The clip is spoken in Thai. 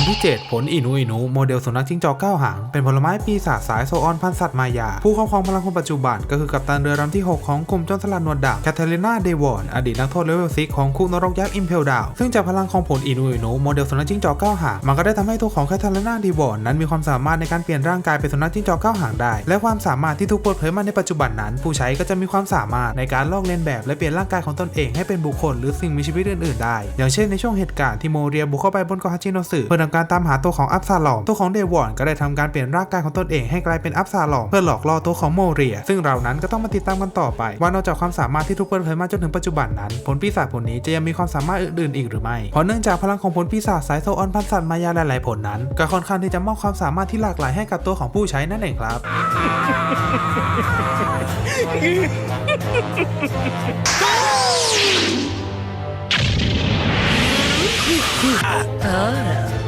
ลที่ 7 ผลอินูอินูโมเดลสุนัขจิ้งจอกเก้าหาง เป็นผลไม้ปีศาจสายโซออนพันสัตว์มายา ผู้ครอบครองพลังคนปัจจุบัน ก็คือกัปตันเรือลำที่ 6 ของกลุ่มโจนสลัดนวดด่างแคทเธอรีนาเดวอน อดีตนักโทษเลเวลซิกของคุกนรกยักษ์อิมเพลดาว ซึ่งจากพลังของผลอินูอินูโมเดลสุนัขจิ้งจอกเก้าหาง มันก็ได้ทำให้ตัวของแคทเธอรีนาเดวอนนั้นมีความสามารถในการเปลี่ยนร่างกายเป็นสุนัขจิ้งจอกเก้าหางได้ และความสามารถที่ถูกเปิดเผยมาในปัจจุบันนั้น ผู้ใช้ก็จะมีความสามารถในการลอกเลียนแบบและเปลี่ยนร่างกายของตนเองให้เป็นบุคคลหรือสิ่งมีชีวิตอื่นๆได้ อย่างเช่นในช่วงเหตุการณ์ที่โมเรียบุกเข้าไปบนเกาะฮัจิโนสึเพื่อทำการตามหาตัวของอับซาลอมตัวของเดวอนก็ได้ทำการเปลี่ยนร่างกายของตนเองให้กลายเป็นอับซาลอมเพื่อหลอกล่อตัวของโมเรีย ซึ่งเรานั้นก็ต้องมาติดตามกันต่อไป ว่านอกจากความสามารถที่ถูกเปิดเผยมาจนถึงปัจจุบันนั้น ผลปีศาจผลนี้จะยังมีความสามารถอื่นๆอีกหรือไม่เพราะเนื่องจากพลังของผลปีศาจสายโซออนพันสัตว์มายาหลายๆผลนั้น ก็ค่อนข้างที่จะมอบความสามารถที่หลากหลายให้กับตัวของผู้ใช้นั่นเองครับあら